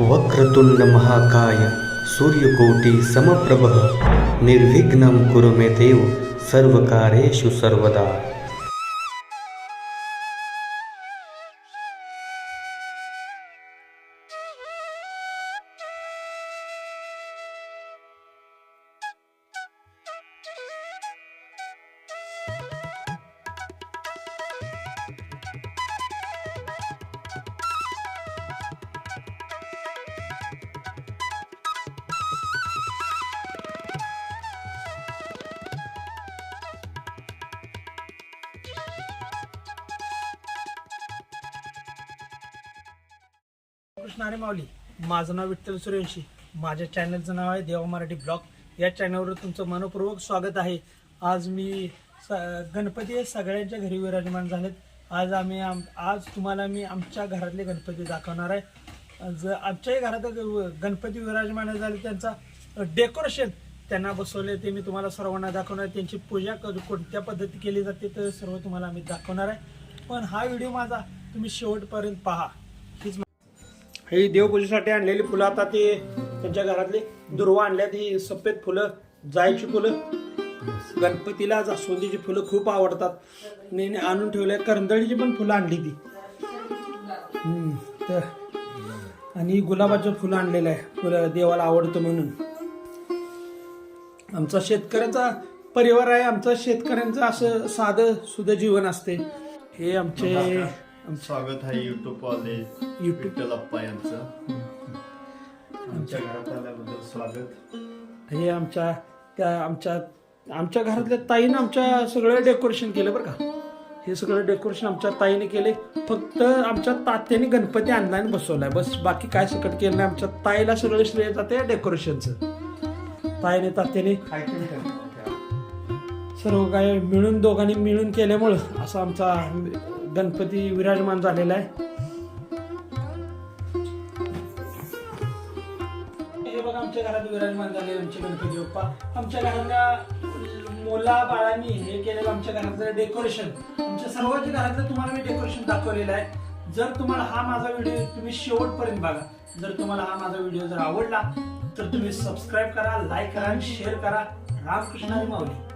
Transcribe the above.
वक्रतुंड महाकाय सूर्यकोटी समप्रभ निर्विघ्नं कुरु मे देव सर्वकारेषु सर्वदा कृष्ण आणि माऊली. माझं नाव विठ्ठल सूर्यवंशी. माझ्या चॅनलचं नाव आहे देवा मराठी ब्लॉग. या चॅनलवर तुमचं मनपूर्वक स्वागत आहे. आज मी स गणपती हे सगळ्यांच्या घरी विराजमान झालेत. आज आम्ही आम आज तुम्हाला मी आमच्या घरातले गणपती दाखवणार आहे. ज आमच्याही घरात ग- गणपती विराजमान झाले. त्यांचा डेकोरेशन त्यांना बसवले ते मी तुम्हाला सर्वांना दाखवणार आहे. त्यांची पूजा क- कोणत्या पद्धती केली जाते ते सर्व तुम्हाला आम्ही दाखवणार आहे. पण हा व्हिडिओ माझा तुम्ही शेवटपर्यंत पहा. ही देवपूजेसाठी आणलेली फुलं आता ते त्यांच्या घरातली दुर्वा आणल्यात ही सफेद फुलं जायची फुलं. गणपतीला जास्वंदीची फुलं खूप आवडतात. ने आणून ठेवल्या करंदळीची पण फुलं आणली ती. तर आणि गुलाबाचं फुलं आणलेलं आहे. फुलं देवाला आवडतं म्हणून. आमचा शेतकऱ्याचा परिवार आहे आमचा शेतकऱ्यांचं असं साधं सुद्धा जीवन असते. हे आमचे स्वागत आहे युट्यूब वाले. विठ्ठल अप्पा यांचं. आमच्या घरात आल्याबद्दल स्वागत. हे आमच्या त्या आमच्या आमच्या घरातल्या ताईनं आमच्या सगळं डेकोरेशन केलं बरं का. हे सगळं डेकोरेशन आमच्या ताईने केले. फक्त आमच्या तात्याने गणपती आणला आणि बसवलाय. बस बाकी काय सकट केलं नाही. आमच्या ताईला सगळं श्रेय जाते डेकोरेशनचं. ताईने तात्याने सर्व काही मिळून दोघांनी मिळून केल्यामुळं असा आमचा गणपती विराजमान झालेला आहे. हे बघा आमच्या घरात विराजमान झाले आमचे गणपती बाप्पा. आमच्या घरातल्या मुला बाळांनी हे केलेलं आमच्या घरातलं डेकोरेशन आमच्या सर्वांच्या घरातलं तुम्हाला मी डेकोरेशन दाखवलेलं आहे. जर तुम्हाला हा माझा व्हिडिओ तुम्ही शेवटपर्यंत बघा. जर तुम्हाला हा माझा व्हिडिओ जर आवडला तर तुम्ही सबस्क्राईब करा लाईक करा आणि शेअर करा. रामकृष्ण हरी माऊली.